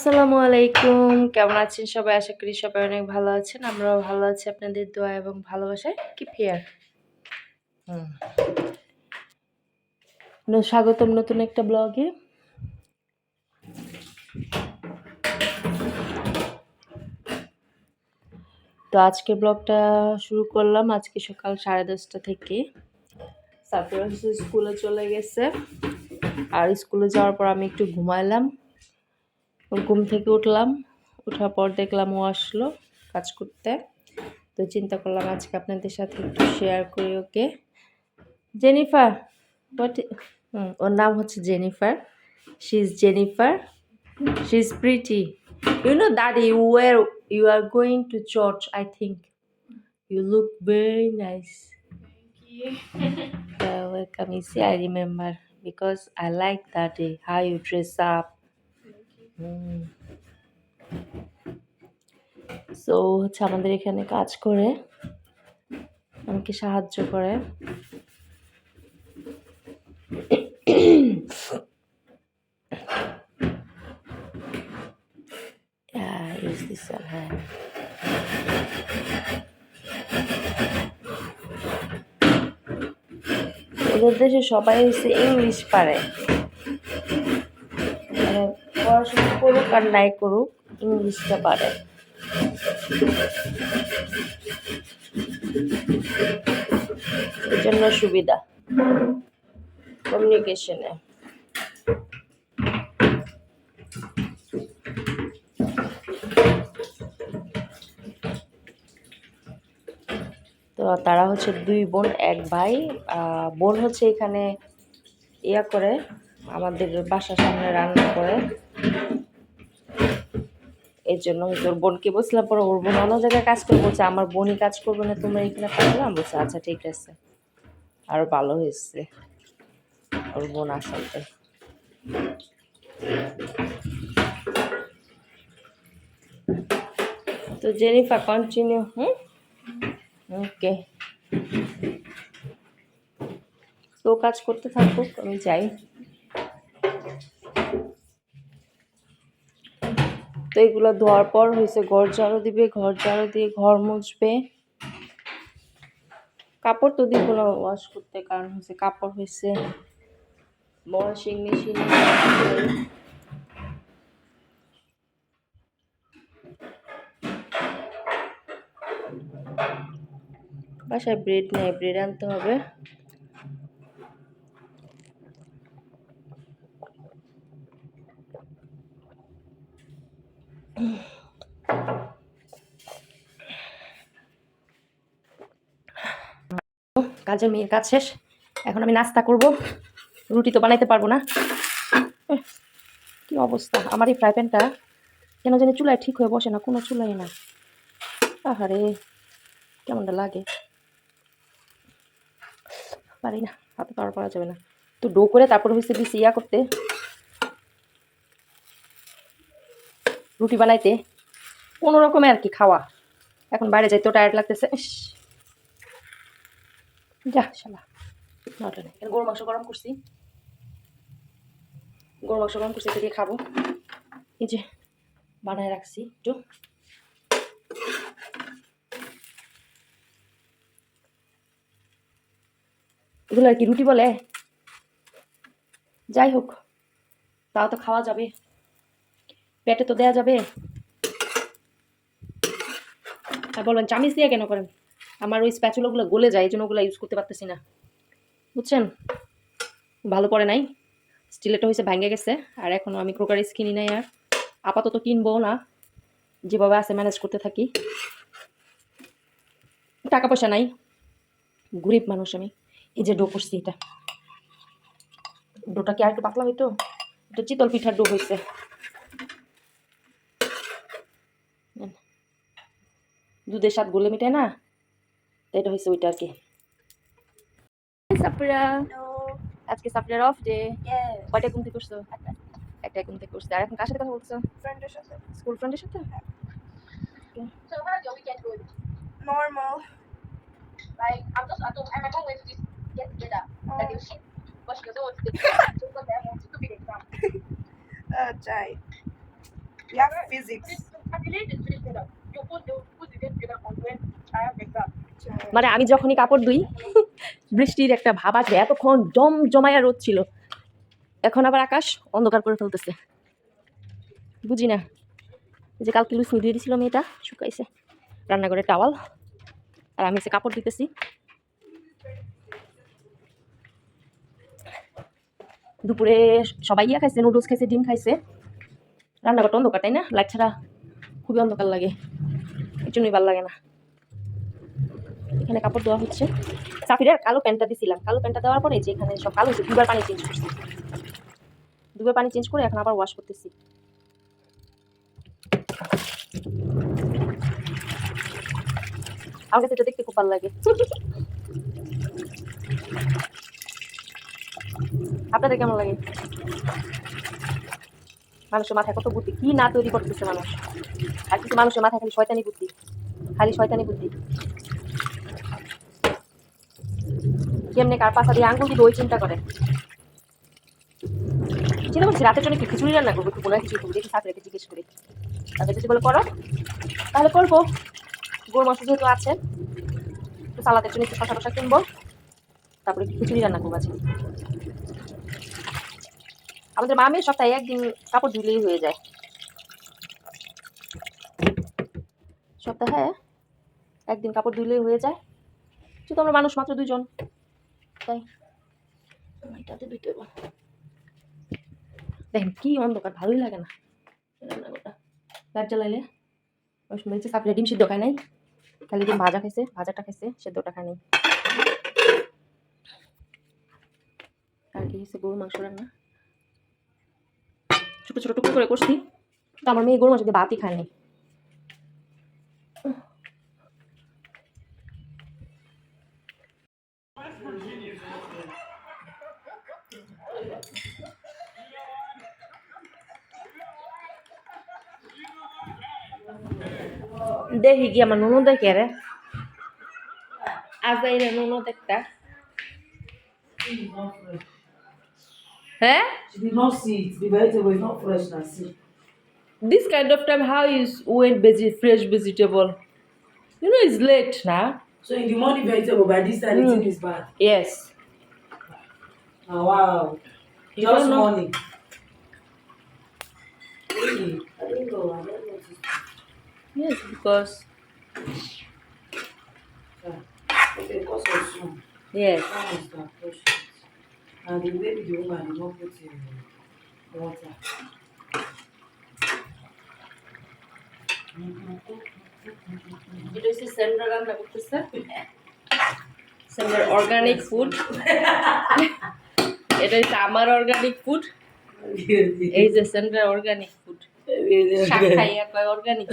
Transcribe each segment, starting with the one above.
আসসালামু আলাইকুম। কেমন আছেন সবাই? আশা করি সবাই অনেক ভালো আছেন। আমরাও ভালো আছি আপনাদের দোয়া এবং ভালোবাসায়। কি ফেয়ার স্বাগতম নতুন একটা ব্লগে। তো আজকে ব্লগটা শুরু করলাম আজকে সকাল সাড়ে দশটা থেকে। তারপরে স্কুলে চলে গেছে। আর স্কুলে যাওয়ার পর আমি একটু ঘুমাইলাম। ঘুম থেকে উঠলাম ওঠার পর দেখলাম ও আসলো কাজ করতে। তো চিন্তা করলাম আজকে আপনাদের সাথে একটু শেয়ার করি ওকে। জেনিফার বাট ওর নাম হচ্ছে Jennifer she is Jennifer she is pretty you know dadi where you are going to church I think you look very nice welcome. You. See, I remember because I like that day how you dress up. So হচ্ছে আমাদের এখানে কাজ করে, আমাকে সাহায্য করে। হ্যাঁ ওদের দেশে সবাই হচ্ছে ইংলিশ পারে মানে পড়াশোনা করুক আর নাই করুক ইংলিশটা পারে। জন্য সুবিধা কমিউনিকেশনে তো তারা হচ্ছে দুই বোন, এক ভাই। বোন হচ্ছে এখানে ইয়া করে, আমাদের বাসার সামনে রান্না করে। এর জন্য ওর বোনকে বলছিলাম, পরে ওর বোন অন্য জায়গায় কাজ করে বলছে, আমার বোনই কাজ করবে না, তোমরা এখানে পারলাম বলছে আচ্ছা ঠিক আছে। আরও ভালো হয়েছে ওর বোন আসাতে। তো জেনিফা কন্টিনিউ হুম? ওকে তো কাজ করতে থাকুক, আমি যাই। তো এগুলো ধোয়ার পর হয়েছে, ঘর ঝাড়ু দিবে, ঘর ঝাড়ু দিয়ে ঘর মুছবে। কাপড় তো দিব না ওয়াশ করতে, কারণ হচ্ছে কাপড় হয়েছে। ওয়াশিং মেশিনে বাসায় ব্রেড নেই ব্রেড আনতে হবে। কাজের মেয়ের কাজ শেষ। এখন আমি নাস্তা করব। রুটি তো বানাইতে পারব না। কি অবস্থা? আমার এই ফ্রাই প্যানটা কেন জানি চুলায় ঠিক হয়ে বসে না, কোনো চুলাই না আহারে, কেমনটা লাগে? পারি না, হাতে পাওয়ার পারা যাবে না। তো ডো করে তারপর হয়েছে দিছি ইয়া করতে। রুটি বানাইতে। কোনো রকমে আর কি খাওয়া। এখন বাইরে যাইতেও টায়ার্ড লাগতেছে। যা। শালা নটা নেই। গরু মাংস গরম করছি। গরু মাংস গরম করছি, এটা দিয়ে খাব। এই যে বানায় রাখছি একটু। এগুলো কি রুটি বলে? যাই হোক, তাও তো খাওয়া যাবে। পেটে তো দেয়া যাবে। আর বলবেন, চামিচ দিয়ে কেন করেন? আমার ওই স্প্যাচুলোগুলো গলে যায়, এই জন্য ওগুলো ইউজ করতে পারতেছি না। বুঝছেন? ভালো পড়ে নাই। স্টিলেরটা হয়েছে ভাঙে গেছে। আর এখনও আমি ক্রোকারিস কিনি নাই আর। আপাতত কিনবো না। যেভাবে আছে ম্যানেজ করতে থাকি। টাকা পয়সা নাই। গরিব মানুষ আমি। এই যে ডো করছি এটা। ডোটা কি আর একটু পাতলা হইতো? এটা চিতল পিঠার ডো হয়েছে দুধের স্বাদ গলে মিটায় না? তো এটা হয়েছে ওইটা আর কি সাপড়া আজকে সাপড়ার অফ ডে কয়টা ঘুম থেকে করছ একটা ঘুম থেকে করছ আর এখন কার সাথে কথা বলছো is it? স্কুল ফ্রেন্ডের সাথে So how's your weekend going? Normal. Like I'm just at home and my mom went to this get together. Like a shit. But she goes, oh, it's the she was there, to be exam. Uh, Jai. We have physics. This calculate is finished together. You put the put the date together on when I have exam. মানে আমি যখনই কাপড় ধুই, বৃষ্টির একটা ভাব আছে এতক্ষণ জম জমায়া রোদ ছিল। এখন আবার আকাশ অন্ধকার করে ফেলতেছে। বুঝি না। যে কালকে লুচি দিয়ে দিয়েছিলাম মেয়েটা, শুকাইছে। রান্নাঘরে টাওয়াল। আর আমি সে কাপড় দিতেছি দুপুরে সবাই ইয়া খাইছে, নুডলস খাইছে, ডিম খাইছে। রান্নাঘরটা অন্ধকার, তাই না? লাইট ছাড়া খুবই অন্ধকার লাগে। এই জন্যই ভালো লাগে না। এখানে কাপড় দেওয়া হচ্ছে। সাফিরের কালো প্যান্টটা দিছিলাম। কালো প্যান্টটা দেওয়ার পরে যে এখানে সব কালো দুবার পানি চেঞ্জ করছি। দুবার পানি চেঞ্জ করে এখন আবার ওয়াশ করতেছি। আমার কাছে এটা দেখতে খুব ভালো লাগে। আপনাদের কেমন লাগে? মানুষের মাথায় কত বুদ্ধি? কি না তৈরি করতেছে মানুষ? আর কিছু মানুষের মাথায় খালি শয়তানি বুদ্ধি। খালি শয়তানি বুদ্ধি। কেমনে কার পাশা দিয়ে আঙ্গুল দিবে, ওই চিন্তা করে। চিন্তা করছি, রাতের জন্য কি খিচুড়ি রান্না করব? একটু বলে খিচুড়ি দেখি সাথে জিজ্ঞেস করি। তাদের যদি বলে করো, তাহলে করব। গরু মাংস যেহেতু আছে, একটু সালাদের জন্য একটু শশা টশা কিনবো। তারপরে খিচুড়ি রান্না করব আজকে। আমাদের মামের সপ্তাহে একদিন কাপড় ধুলেই হয়ে যায়। সপ্তাহে একদিন কাপড় ধুলেই হয়ে যায়। যেহেতু আমরা মানুষ, মাত্র দুজন। তাই এটাতে হইব। দেখেন, কি অন্ধকার, ভালোই লাগে না। রান্নাঘরটা। লাইট জ্বালাইলে, ওই সময় হচ্ছে কাপড়ে ডিম সিদ্ধ খায় নাই। খালি ডিম ভাজা খাইছে, ভাজাটা খাইছে, সেদ্ধটা খায় নাই। আর কি হচ্ছে গরু মাংস রান্না। ছোটো ছোটো টুকরো করে করছি। তো আমার মেয়ে গরু মাংস দিয়ে ভাতই খায়নি দেখি কি আমার ননদে কে não não ননদ একটা হ্যাঁ This kind of time, how is when veg- fresh vegetable? You know, it's late now. So in the morning, vegetable by this time, mm. it is bad. Yes. Oh, wow. Just morning. Know? I don't know. this. yes because Yeah. Okay, because of sun. yes Sun is that fresh. And the baby, the woman, did not put in water. এটা হচ্ছে সেন্ডা রান্না করতেছে sender organic food এটা হচ্ছে আমার organic food এই যে sender organic food শাক খাইয়া কয় organic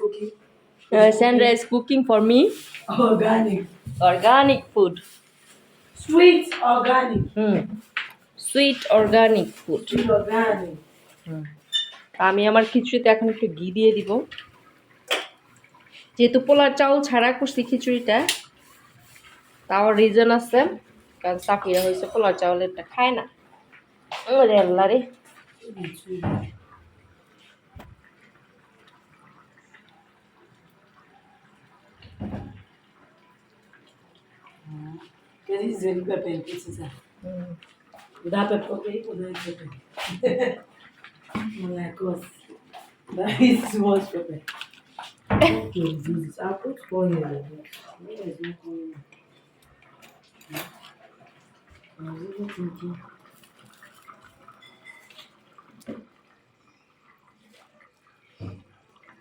cooking. Sandra is cooking for me Organic. organic food. Sweet organic. Hmm. Sweet organic food. Sweet organic. আমি আমার খিচুড়িতে এখন একটু ঘি দিয়ে দিব যেহেতু পোলার চাউল ছাড়া করছি খিচুড়িটা তাও রিজন আছে কারণ সাফিরা হয়েছে পোলার চাউলেরটা খায় না ওরে আল্লাহ রে This is very pepper and pieces. Hmm. Without pepper, okay, put that pepper. More like us. That is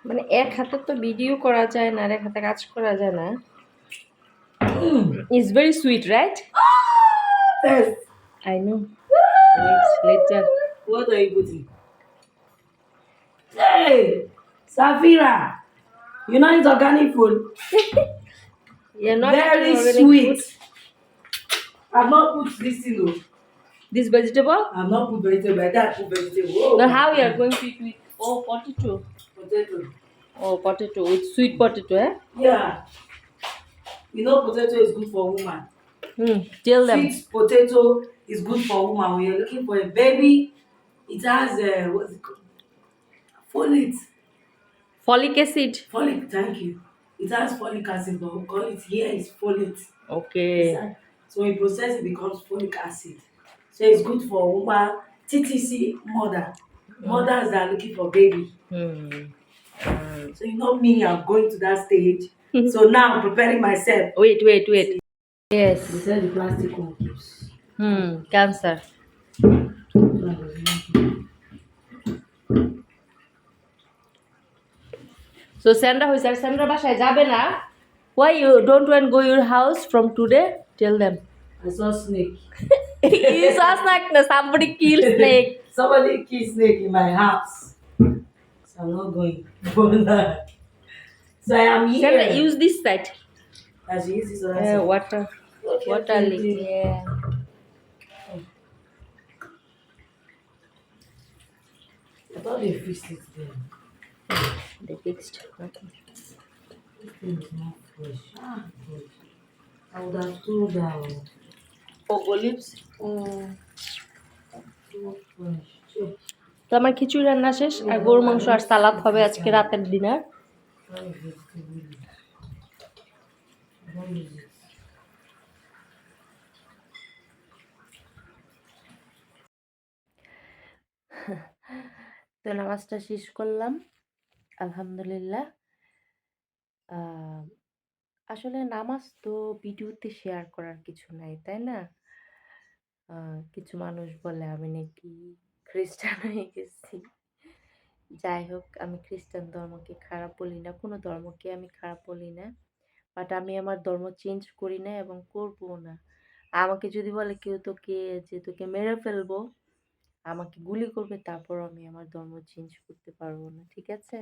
মানে এক হাতে তো ভিডিও করা যায় না আর এক হাতে কাজ করা যায় না Mm. It's very sweet right. I know later What are you putting? Hey, Safira, you know it's organic food. You're not Very sweet. food. I've not put this in. oh. This vegetable? I've not put vegetable. I put vegetable. Oh, Now how you are going to eat with oh potato? Potato. Oh potato with sweet potato, eh? Yeah. You know, potato is good for woman. Hmm. Tell them. Sweet potato is good for woman when you're looking for a baby It has uh, what's it called? Folate. Folic acid. Folic, thank you. It has folic acid, but we call it here is folate. Okay. So when you process it becomes folic acid. So it's good for woman, TTC mother. Mothers that are looking for baby. Hmm. So you know me, I'm going to that stage. Hmm. so now I'm preparing myself. Wait, wait, wait. See, yes. You said the plastic ones. Hmm. Cancer. So Sandra who said Sandra Basha Jabena. Why you don't want to go your house from today? Tell them. I saw snake. you saw snake. No, somebody killed snake. somebody killed snake in my house. So I'm not going. so I am here. Sandra, use this side. As you use this side. water. Okay, Water okay, leak. Yeah. I thought they fixed it then. They fixed. Okay. This thing is not fresh. Ah, good. I would have told her. Oh, olives. Oh, fresh. আমার খিচুড়ি রান্না শেষ, আর গরুর মাংস আর সালাদ হবে আজকে রাতের dinner. তো নামাজটা শেষ করলাম, আলহামদুলিল্লাহ আসলে নামাজ তো ভিডিওতে শেয়ার করার কিছু নাই, তাই না কিছু মানুষ বলে আমি নাকি খ্রিস্টান হয়ে গেছি। যাই হোক, আমি খ্রিস্টান ধর্মকে খারাপ বলি না, কোনো ধর্মকে আমি খারাপ বলি না। বাট আমি আমার ধর্ম চেঞ্জ করি না এবং করব না। আমাকে যদি বলে কেউ তোকে, যে তোকে মেরে ফেলব, আমাকে গুলি করবে তারপর আমি আমার ধর্ম চেঞ্জ করতে পারব না, ঠিক আছে?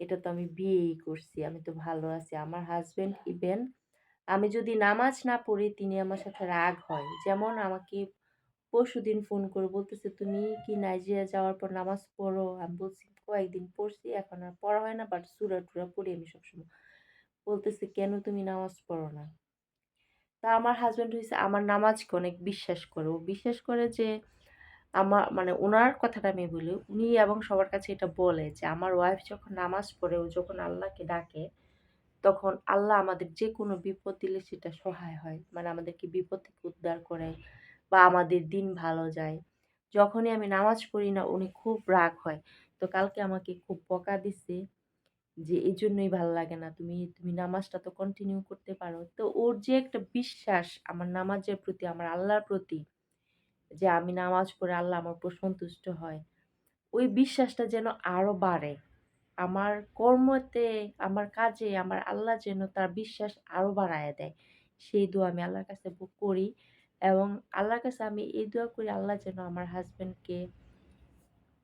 এটা তো আমি বিয়েই করছি, আমি তো ভালো আছি। আমার হাজবেন্ড ইভেন আমি যদি নামাজ না পড়ি, তিনি আমার সাথে রাগ হয়। যেমন আমাকে পরশু দিন ফোন করে, বলতেছে, তুমি কি নাইজেরিয়া যাওয়ার পর নামাজ পড়ো? আমি বলছি, কয়েকদিন পড়ছি, এখন আর পড়া হয় না বাট সুরা টুরা পড়ি আমি সবসময়। বলতেছে, কেন তুমি নামাজ পড়ো না? তা আমার হাজব্যান্ড হয়েছে আমার নামাজকে অনেক বিশ্বাস করে। ও বিশ্বাস করে যে আমার মানে ওনার কথাটা আমি বলি, উনি এবং সবার কাছে এটা বলে যে, আমার ওয়াইফ যখন নামাজ পড়ে, ও যখন আল্লাহকে ডাকে, তখন আল্লাহ আমাদের যে কোনো বিপদ দিলে সেটা সহায় হয়। মানে আমাদেরকে বিপদ থেকে উদ্ধার করে বা আমাদের দিন ভালো যায়। যখনই আমি নামাজ পড়ি না, উনি খুব রাগ হয়। তো কালকে আমাকে খুব বকা দিছে যে এই জন্যই ভালো লাগে না, তুমি তুমি নামাজটা তো কন্টিনিউ করতে পারো। তো ওর যে একটা বিশ্বাস, আমার নামাজের প্রতি, আমার আল্লাহর প্রতি, যে আমি নামাজ পড়ে আল্লাহ আমার উপর সন্তুষ্ট হয়, ওই বিশ্বাসটা যেন আরও বাড়ে। আমার কর্মতে, আমার কাজে, আমার আল্লাহ যেন তার বিশ্বাস আরও বাড়ায় দেয়। সেই দোয়া আমি আল্লাহর কাছে করি। এবং আল্লাহর কাছে আমি এই দোয়া করি, আল্লাহ যেন আমার হাজব্যান্ডকে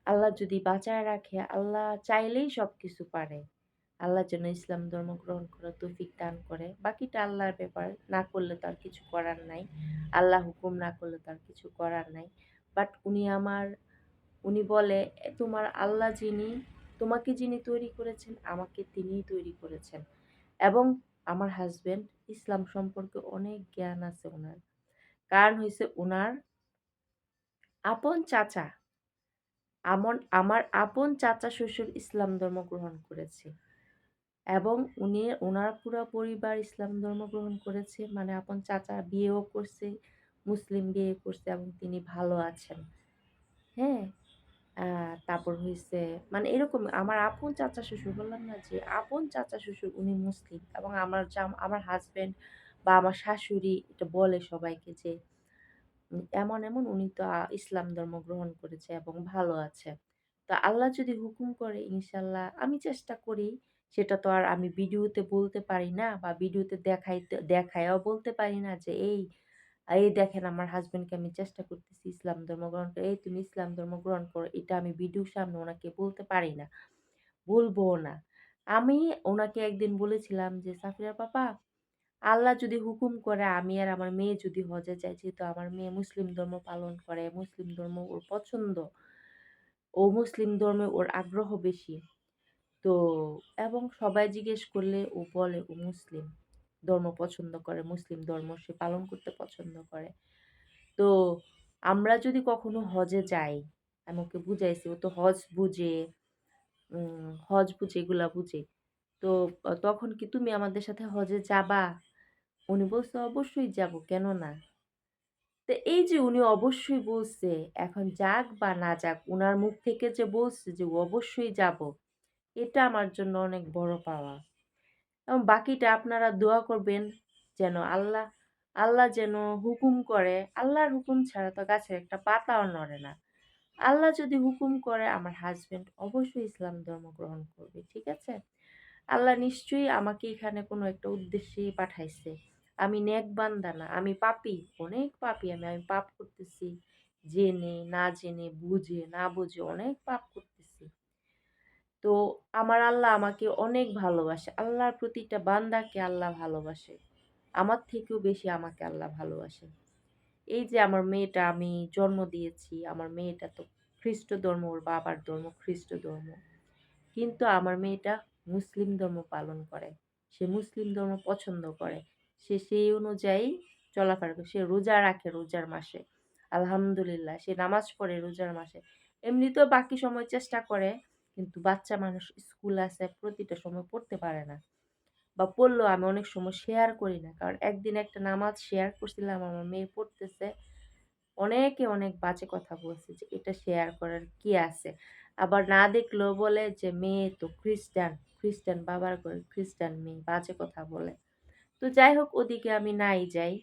আল্লাহ যদি বাঁচায় রাখে, আল্লাহ চাইলেই সব কিছু পারে। আল্লাহ যেন ইসলাম ধর্ম গ্রহণ করার তৌফিক দান করে। বাকিটা আল্লাহর ব্যাপার, না করলে তার কিছু করার নাই। আল্লাহ হুকুম না করলে তার কিছু করার নাই। বাট উনি আমার, উনি বলে তোমার আল্লাহ যিনি, তোমাকে যিনি তৈরি করেছেন, আমাকে তিনিই তৈরি করেছেন। এবং আমার হাজব্যান্ড ইসলাম সম্পর্কে অনেক জ্ঞান আছে ওনার। কারণ হয়েছে ওনার আপন চাচা। আমন, আমার আপন চাচা শ্বশুর ইসলাম ধর্ম গ্রহণ করেছে। এবং উনি ওনার পুরো পরিবার ইসলাম ধর্ম গ্রহণ করেছে। মানে আপন চাচা বিয়েও করছে, মুসলিম বিয়ে করছে এবং তিনি ভালো আছেন। হ্যাঁ? তারপর হয়েছে মানে এরকম আমার আপন চাচা শ্বশুর, বললাম না যে, আপন চাচা শ্বশুর উনি মুসলিম এবং আমার আমার হাজবেন্ড বা আমার শাশুড়ি এটা বলে সবাইকে যে এমন এমন উনি তো ইসলাম ধর্ম গ্রহণ করেছে এবং ভালো আছে। তো আল্লাহ যদি হুকুম করে ইনশাল্লাহ আমি চেষ্টা করি, সেটা তো আর আমি ভিডিওতে বলতে পারি না বা ভিডিওতে দেখাইতে, দেখায়ও বলতে পারি না যে, এই এই দেখেন আমার হাজবেন্ডকে আমি চেষ্টা করতেছি ইসলাম ধর্ম গ্রহণ করে, এই তুমি ইসলাম ধর্ম গ্রহণ করো, এটা আমি ভিডিওর সামনে ওনাকে বলতে পারি না, বলব না। আমি ওনাকে একদিন বলেছিলাম যে সাফিরা পাপা আল্লাহ যদি হুকুম করে, আমি আর আমার মেয়ে যদি হজে যাই, যেহেতু আমার মেয়ে মুসলিম ধর্ম পালন করে, মুসলিম ধর্ম ওর পছন্দ। ও মুসলিম ধর্মে ওর আগ্রহ বেশি। তো, এবং সবাই জিজ্ঞেস করলে ও বলে ও মুসলিম ধর্ম পছন্দ করে, মুসলিম ধর্ম সে পালন করতে পছন্দ করে। তো, আমরা যদি কখনো হজে যাই, আমি ওকে বুঝাইছি, ও তো হজ বুঝে হজ বুঝে, এগুলা বুঝে। তো, তখন কি তুমি আমাদের সাথে হজে যাবা? উনি বলছে, অবশ্যই যাব কেন না তো এই যে উনি অবশ্যই বলছে, এখন যাক বা না যাক, উনার মুখ থেকে যে বলছে যে অবশ্যই যাব, এটা আমার জন্য অনেক বড় পাওয়া। এবং বাকিটা আপনারা দোয়া করবেন যেন আল্লাহ আল্লাহ যেন হুকুম করে, আল্লাহর হুকুম ছাড়া তো গাছের একটা পাতাও নড়ে না। আল্লাহ যদি হুকুম করে, আমার হাজবেন্ড অবশ্যই ইসলাম ধর্ম গ্রহণ করবে, ঠিক আছে? আল্লাহ নিশ্চয়ই আমাকে এখানে কোনো একটা উদ্দেশ্যেই পাঠাইছে। আমি নেক বান্দা না, আমি পাপি। অনেক পাপি আমি আমি পাপ করতেছি। জেনে, না জেনে, বুঝে, না বুঝে অনেক পাপ করতেছি। তো আমার আল্লাহ আমাকে অনেক ভালোবাসে। আল্লাহর প্রতিটা বান্দাকে আল্লাহ ভালোবাসে। আমার থেকেও বেশি আমাকে আল্লাহ ভালোবাসে। এই যে আমার মেয়েটা আমি জন্ম দিয়েছি, আমার মেয়েটা তো খ্রিস্ট ধর্ম, ওর বাবার ধর্ম খ্রিস্ট ধর্ম। কিন্তু আমার মেয়েটা মুসলিম ধর্ম পালন করে। সে মুসলিম ধর্ম পছন্দ করে। সে সেই অনুযায়ী চলাফেরা করে। সে রোজা রাখে রোজার মাসে। আলহামদুলিল্লাহ, সে নামাজ পড়ে রোজার মাসে। এমনিতেও বাকি সময় চেষ্টা করে, কিন্তু বাচ্চা মানুষ স্কুল আছে, প্রতিটা সময় পড়তে পারে না। বা পড়লেও আমি অনেক সময় শেয়ার করি না। কারণ একদিন একটা নামাজ শেয়ার করছিলাম, আমার মেয়ে পড়তেছে। অনেকে অনেক বাজে কথা বলছে যে, এটা শেয়ার করার কি আছে? আবার না দেখলেও বলে যে, মেয়ে তো খ্রিস্টান খ্রিস্টান বাবার করে খ্রিস্টান মেয়ে বাজে কথা বলে। তো যাই হোক, ওদিকে আমি নাই যাই।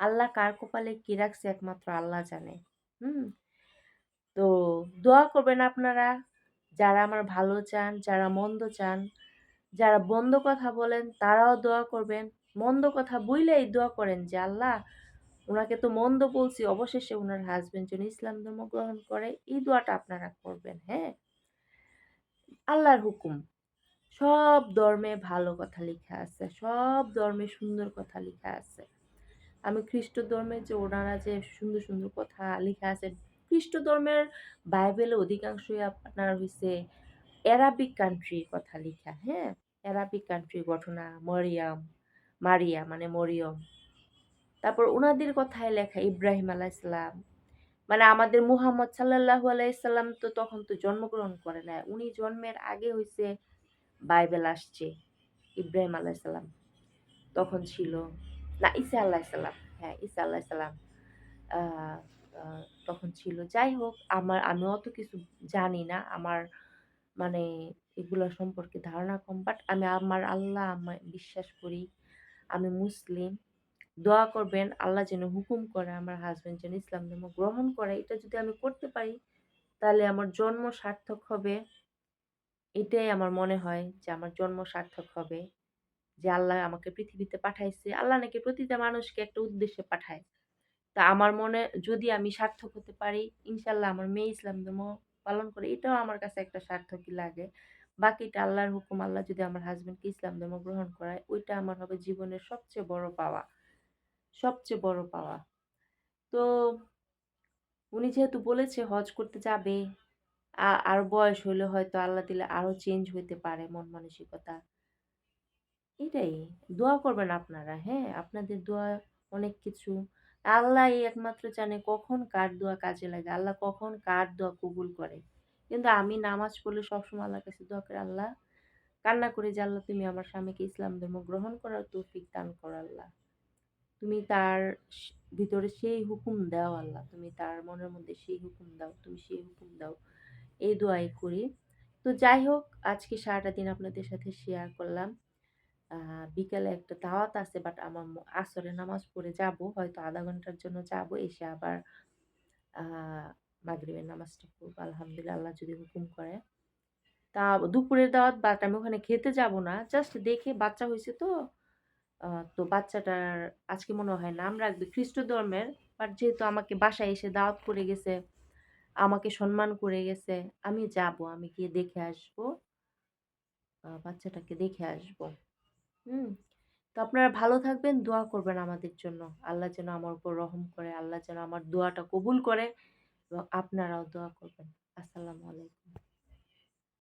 আল্লাহ কার কপালে কি রাখছে একমাত্র আল্লাহ জানে। হুম? তো দোয়া করবেন আপনারা, যারা আমার ভালো চান, যারা মন্দ চান, যারা বন্ধ কথা বলেন, তারাও দোয়া করবেন। মন্দ কথা বইলেই দোয়া করেন যে, আল্লাহ, ওনাকে তো মন্দ বলছি, অবশেষে ওনার হাজবেন্ড যেন ইসলাম ধর্ম গ্রহণ করে, এই দোয়াটা আপনারা করবেন। হ্যাঁ? আল্লাহর হুকুম। সব ধর্মে ভালো কথা লেখা আছে, সব ধর্মে সুন্দর কথা লেখা আছে। আমি খ্রিস্ট ধর্মে যে ওনারা যে সুন্দর সুন্দর কথা লেখা আছে, খ্রিস্ট ধর্মের বাইবেলে অধিকাংশই আপনার হয়েছে অ্যারাবিক কান্ট্রির কথা লেখা হ্যাঁ? অ্যারাবিক কান্ট্রির ঘটনা, মরিয়াম, মারিয়া মানে মরিয়ম। তারপর ওনাদের কথায় লেখা ইব্রাহিম আলাইসাল্লাম মানে আমাদের মুহাম্মদ সাল্লাহ আলাইসাল্লাম তো তখন তো জন্মগ্রহণ করে না উনি জন্মের আগে হয়েছে বাইবেল আসছে, ইব্রাহিম আলাইসাল্লাম তখন ছিল, না, ঈসা আল্লাহিসাল্লাম হ্যাঁ ঈসা আল্লাহিসাল্লাম তখন ছিল। যাই হোক, আমার, আমি অত কিছু জানি না, আমার মানে এগুলো সম্পর্কে ধারণা কম বাট আমি আমার আল্লাহ আমার বিশ্বাস করি, আমি মুসলিম। দোয়া করবেন, আল্লাহ যেন হুকুম করে আমার হাজব্যান্ড যেন ইসলাম ধর্ম গ্রহণ করে। এটা যদি আমি করতে পারি, তাহলে আমার জন্ম সার্থক হবে। এটাই আমার মনে হয় যে আমার জন্ম সার্থক হবে। যে আল্লাহ আমাকে পৃথিবীতে পাঠাইছে। আল্লাহ নাকি প্রতিটা মানুষকে একটা উদ্দেশ্যে পাঠায়। তা আমার মনে, যদি আমি সার্থক হতে পারি ইনশাল্লাহ আমার মেয়ে ইসলাম ধর্ম পালন করে, এটাও আমার কাছে একটা সার্থকই লাগে। বাকিটা আল্লাহর হুকুম, আল্লাহ যদি আমার হাজব্যান্ডকে ইসলাম ধর্ম গ্রহণ করায়, ওইটা আমার হবে জীবনের সবচেয়ে বড় পাওয়া। সবচেয়ে বড় পাওয়া। তো উনি যেহেতু বলেছে হজ করতে যাবে আর বয়স হলে হয়তো আল্লাহ দিলে আরও চেঞ্জ হইতে পারে মন মানসিকতা। এটাই। দোয়া করবেন আপনারা হ্যাঁ? আপনাদের দোয়া অনেক কিছু। আল্লাহ একমাত্র জানে কখন কার দোয়া কাজে লাগে। আল্লাহ কখন কার দোয়া কবুল করে। কিন্তু আমি নামাজ পড়লে সবসময় আল্লাহর কাছে দোয়া করে, আল্লাহ, কান্না করে যে, আল্লাহ, তুমি আমার স্বামীকে ইসলাম ধর্ম গ্রহণ করার তৌফিক দান করো, আল্লাহ। তুমি তার ভিতরে সেই হুকুম দাও, আল্লাহ। তুমি তার মনের মধ্যে সেই হুকুম দাও, তুমি সেই হুকুম দাও। এই দোয়াই করি। তো যাই হোক, আজকে সারাটা দিন আপনাদের সাথে শেয়ার করলাম। বিকালে একটা দাওয়াত আছে বাট আমার আসরে নামাজ পড়ে যাব, হয়তো আধা ঘণ্টার জন্য যাব, এসে আবার মাগরিবের নামাজটা পড়ব, আলহামদুলিল্লাহ, আল্লাহ যদি হুকুম করে। তা দুপুরের দাওয়াত বাট আমি ওখানে খেতে যাব না জাস্ট দেখে বাচ্চা হয়েছে তো তো বাচ্চাটার আজকে মনে হয় নাম রাখবে খ্রিস্ট ধর্মের বাট যেহেতু আমাকে বাসায় এসে দাওয়াত করে গেছে আমাকে সম্মান করে গেছে, আমি যাব, আমি গিয়ে দেখে আসব। বাচ্চাটাকে দেখে আসব। হুম? তো আপনারা ভালো থাকবেন, দোয়া করবেন আমাদের জন্য। আল্লাহ যেন আমার উপর রহম করে, আল্লাহ যেন আমার দোয়াটা কবুল করে এবং আপনারাও দোয়া করবেন। আসসালামু আলাইকুম।